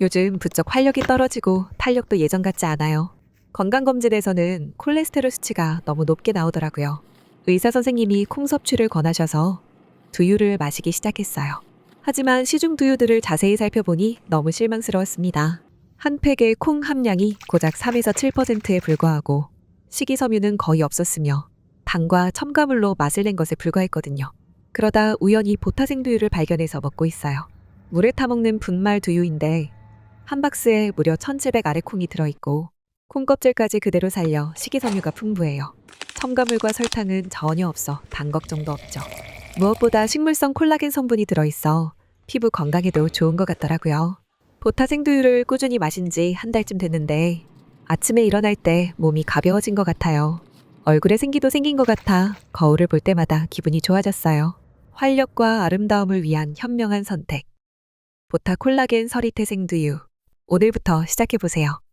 요즘 부쩍 활력이 떨어지고 탄력도 예전 같지 않아요. 건강검진에서는 콜레스테롤 수치가 너무 높게 나오더라고요. 의사 선생님이 콩 섭취를 권하셔서 두유를 마시기 시작했어요. 하지만 시중 두유들을 자세히 살펴보니 너무 실망스러웠습니다. 한 팩의 콩 함량이 고작 3에서 7%에 불과하고 식이섬유는 거의 없었으며 당과 첨가물로 맛을 낸 것에 불과했거든요. 그러다 우연히 보타생 두유를 발견해서 먹고 있어요. 물에 타먹는 분말 두유인데 한 박스에 무려 1700 아래 콩이 들어있고 콩 껍질까지 그대로 살려 식이섬유가 풍부해요. 첨가물과 설탕은 전혀 없어 단 걱정도 없죠. 무엇보다 식물성 콜라겐 성분이 들어있어 피부 건강에도 좋은 것 같더라고요. 보타생 두유를 꾸준히 마신 지 한 달쯤 됐는데 아침에 일어날 때 몸이 가벼워진 것 같아요. 얼굴에 생기도 생긴 것 같아 거울을 볼 때마다 기분이 좋아졌어요. 활력과 아름다움을 위한 현명한 선택. 보타 콜라겐 서리태생 두유. 오늘부터 시작해보세요.